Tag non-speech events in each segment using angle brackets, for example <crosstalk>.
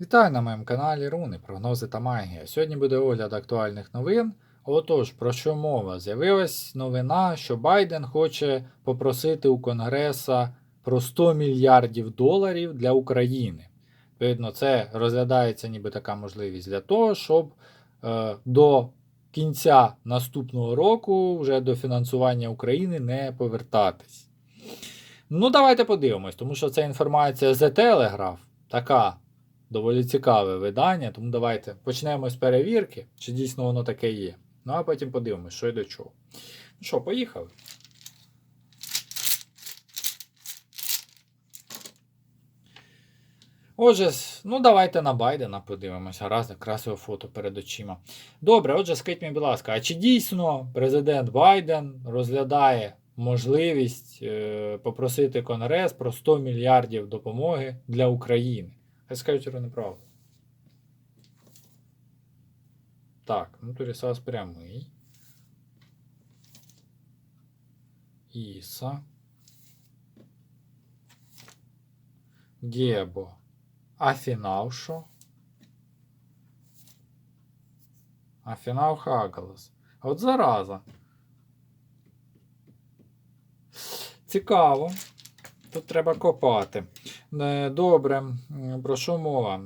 Вітаю на моєму каналі Руни, прогнози та магія. Сьогодні буде огляд актуальних новин. Отож, про що мова? З'явилась новина, що Байден хоче попросити у Конгреса про 100 мільярдів доларів для України. Відповідно, це розглядається ніби така можливість для того, щоб е, до кінця наступного року вже до фінансування України не повертатись. Ну, давайте подивимось, тому що це інформація The Telegraph, така доволі цікаве видання, тому давайте почнемо з перевірки, чи дійсно воно таке є. Ну а потім подивимось, що й до чого. Ну що, поїхали. Отже, ну давайте на Байдена подивимося. Раз якраз його фото перед очима. Добре, отже, скажіть мені, будь ласка, а чи дійсно президент Байден розглядає можливість е, попросити Конгрес про 100 мільярдів допомоги для України? Хай скажуть неправду. Так, ну Турісас прямий. Іса. Гебо. А фінал що? А фінал Хагалас. А От зараза. Цікаво. Тут треба копати. Е, Добре, М, про що мова?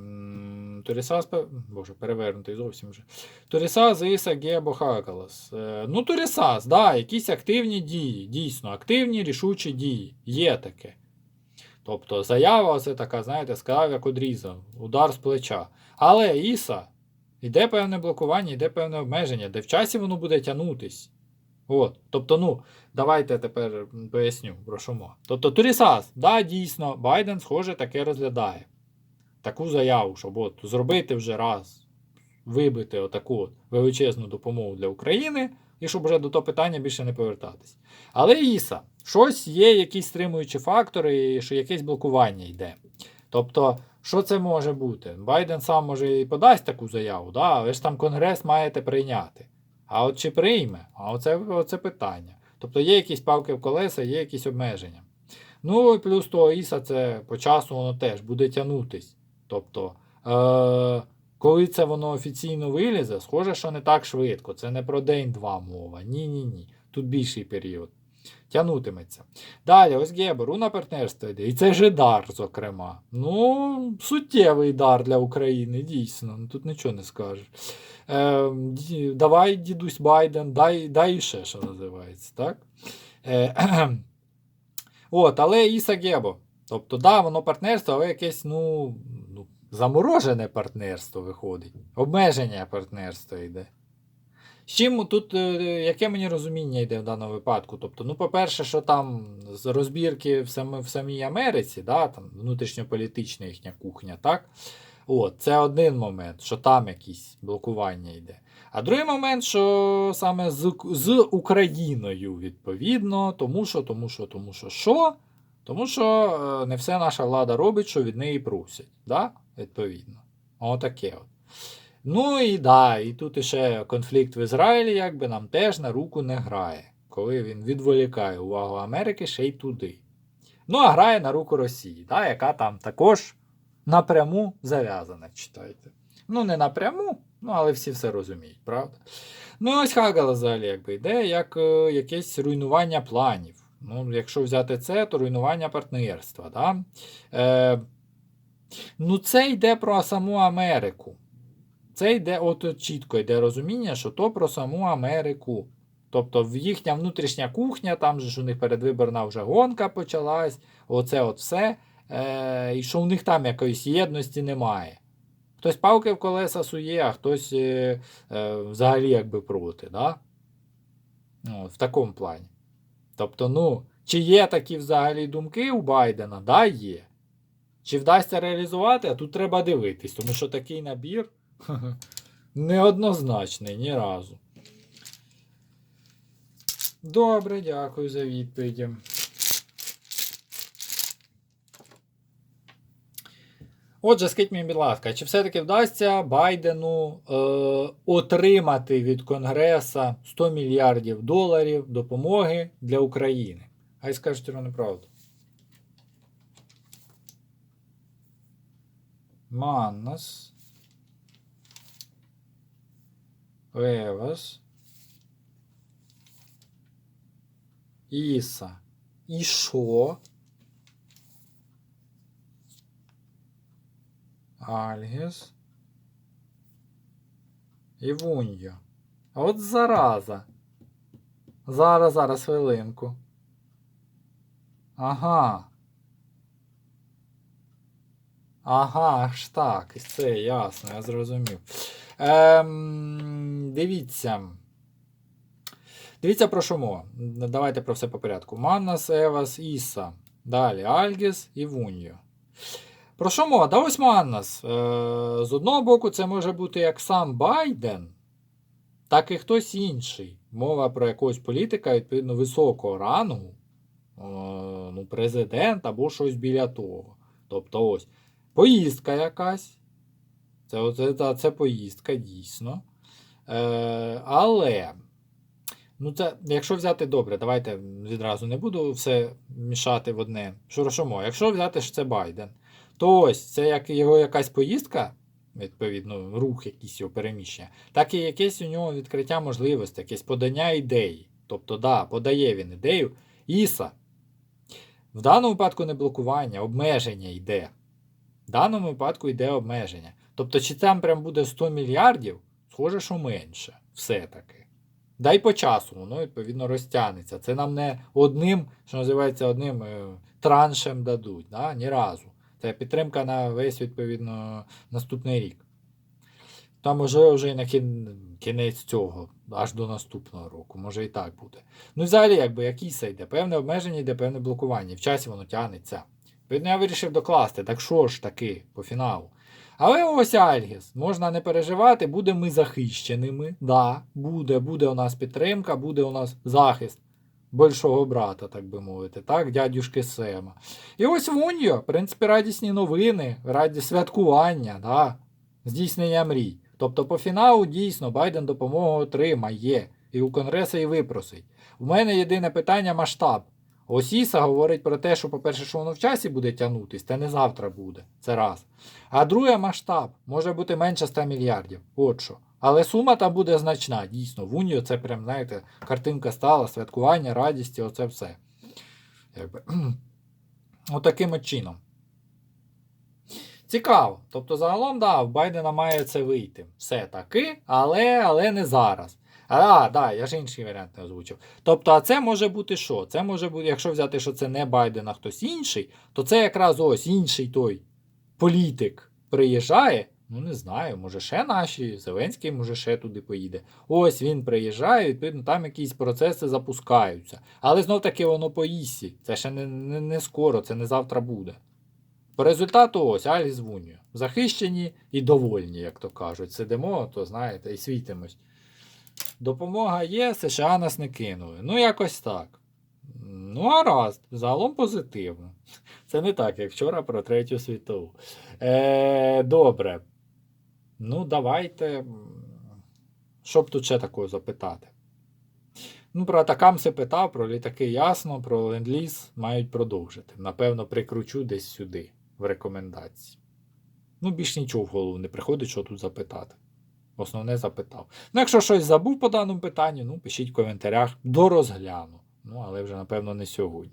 Пе- боже, перевернутий зовсім вже. Турісас, Іса, Гебо, Хагалас. Е, Ну, Турісас, да, якісь активні дії. Дійсно, активні рішучі дії. Є таке. Тобто заява це така, знаєте, сказав, як одрізав, удар з плеча. Але Іса, йде певне блокування, йде певне обмеження, де в часі воно буде тягнутись. От. Тобто, ну, давайте тепер поясню, про що мова. Тобто, Турісас, да, дійсно, Байден, схоже, таке розглядає. Таку заяву, щоб от зробити вже раз, вибити отаку от величезну допомогу для України, і щоб вже до того питання більше не повертатись. Але Іса, щось є, якісь стримуючі фактори, і що якесь блокування йде. Тобто, що це може бути? Байден сам може і подасть таку заяву, да? але ж там Конгрес маєте прийняти. А от чи прийме? А оце, оце питання. Тобто є якісь палки в колеса, є якісь обмеження. Ну і плюс того Іса, це по часу воно теж буде тягнутись. Тобто, е- коли це воно офіційно вилізе, схоже, що не так швидко. Це не про день-два мова. Ні-ні ні. Тут більший період. Тягнутиметься. Далі, ось Гебер, руна партнерства йде. І це же дар, зокрема. Ну, суттєвий дар для України, дійсно. Ну, Тут нічого не скажеш. Е, давай, дідусь Байден, дай, дай іще, що називається, так? Е, <clears throat> от, але Іса Гебо. Тобто, да, воно партнерство, але якесь, ну, ну, заморожене партнерство виходить. Обмеження партнерства йде. З чим тут, е, яке мені розуміння йде в даному випадку? Тобто, ну, по-перше, що там з розбірки в, сам, в самій Америці, да, там внутрішньополітична їхня кухня, так? От, це один момент, що там якісь блокування йде. А другий момент, що саме з, з Україною, відповідно, тому що, тому що, тому що, що? Тому що е, не все наша влада робить, що від неї просять. Да? Відповідно. Отаке от. Ну і да, і тут іще конфлікт в Ізраїлі, якби нам теж на руку не грає, коли він відволікає увагу Америки ще й туди. Ну, а грає на руку Росії, да, яка там також напряму зав'язана, читайте. Ну, не напряму, ну, але всі все розуміють, правда? Ну, і ось Хагала взагалі якби йде як е, якесь руйнування планів. Ну, якщо взяти це, то руйнування партнерства. Да? Е, ну, це йде про саму Америку. Це йде от чітко йде розуміння, що то про саму Америку. Тобто їхня внутрішня кухня, там же ж у них передвиборна вже гонка почалась, оце от все. Е, і що у них там якоїсь єдності немає. Хтось палки в колеса сує, а хтось е, е, взагалі якби проти. Да? Ну, в такому плані. Тобто, ну, чи є такі взагалі думки у Байдена? Да, є. Чи вдасться реалізувати, а тут треба дивитись, тому що такий набір <laughs> неоднозначний ні разу. Добре, дякую за відповіді. Отже, скажіть мені, будь ласка, чи все-таки вдасться Байдену е, отримати від Конгреса 100 мільярдів доларів допомоги для України? Хай скажуть вам неправду. Маннас. Евас. Іса. І що? Альгіс. І Вуньо. А от зараза. Зараз, зараз, хвилинку. Ага. Ага, аж так. Це ясно, я зрозумів. Ем, дивіться. Дивіться про що мова. Давайте про все по порядку. Маннас, Евас, Іса. Далі Альгіс і Вуньо. Про що мова? Да ось Маннас. Е, з одного боку, це може бути як сам Байден, так і хтось інший. Мова про якогось політика, відповідно, високого рангу, е, ну, президент або щось біля того. Тобто ось поїздка якась. Це, та, це поїздка, дійсно. Е, але, ну це, якщо взяти добре, давайте відразу не буду все мішати в одне. Що що мова? Якщо взяти що це Байден, то ось це як його якась поїздка, відповідно, рух якийсь його переміщення, так і якесь у нього відкриття можливостей, якесь подання ідеї. Тобто, да, подає він ідею. Іса. В даному випадку не блокування, обмеження йде. В даному випадку йде обмеження. Тобто, чи там прям буде 100 мільярдів, схоже, що менше. Все-таки. Дай по часу, воно відповідно розтягнеться. Це нам не одним, що називається, одним е, траншем дадуть. Да? Ні разу. Це підтримка на весь, відповідно, наступний рік. Та може вже і на кін... кінець цього, аж до наступного року, може і так буде. Ну взагалі, якби якийсь йде, певне обмеження йде, певне блокування. В часі воно тягнеться. Відповідно, я вирішив докласти, так що ж таки по фіналу. Але ось Альгіс, можна не переживати, будемо ми захищеними. Да, буде, буде у нас підтримка, буде у нас захист большого брата, так би мовити, так, дядюшки Сема. І ось Вуньо, в принципі, радісні новини, раді святкування, да, здійснення мрій. Тобто по фіналу дійсно Байден допомогу отримає і у Конгреса і випросить. У мене єдине питання масштаб. Ось Іса говорить про те, що, по-перше, що воно в часі буде тягнутись, це не завтра буде. Це раз. А друге масштаб може бути менше 100 мільярдів. От що. Але сума там буде значна, дійсно. В Уніо це прям, знаєте, картинка стала, святкування, радість, оце все. <clears throat> Отаким от чином. Цікаво. Тобто, загалом, да, в Байдена має це вийти. Все таки, але, але не зараз. А, да, я ж інший варіант не озвучив. Тобто, а це може бути що? Це може бути, якщо взяти, що це не Байден, а хтось інший, то це якраз ось інший той політик приїжджає. Ну, не знаю, може ще наші, Зеленський, може, ще туди поїде. Ось він приїжджає, відповідно, там якісь процеси запускаються. Але знов таки воно по ІСі. Це ще не, не, не скоро, це не завтра буде. По результату ось Аліс Вуньо. Захищені і довольні, як то кажуть. Сидимо, то знаєте, і світимось. Допомога є, США нас не кинули. Ну, якось так. Ну, а раз, загалом позитивно. Це не так, як вчора про Третю світову. Е, добре. Ну, давайте. Що б тут ще такого запитати? Ну, про атакамси питав, про літаки ясно, про ленд-ліз мають продовжити. Напевно, прикручу десь сюди, в рекомендації. Ну, більш нічого в голову не приходить, що тут запитати. Основне запитав. Ну, якщо щось забув по даному питанню, ну, пишіть в коментарях, дорозгляну. Ну, але вже, напевно, не сьогодні.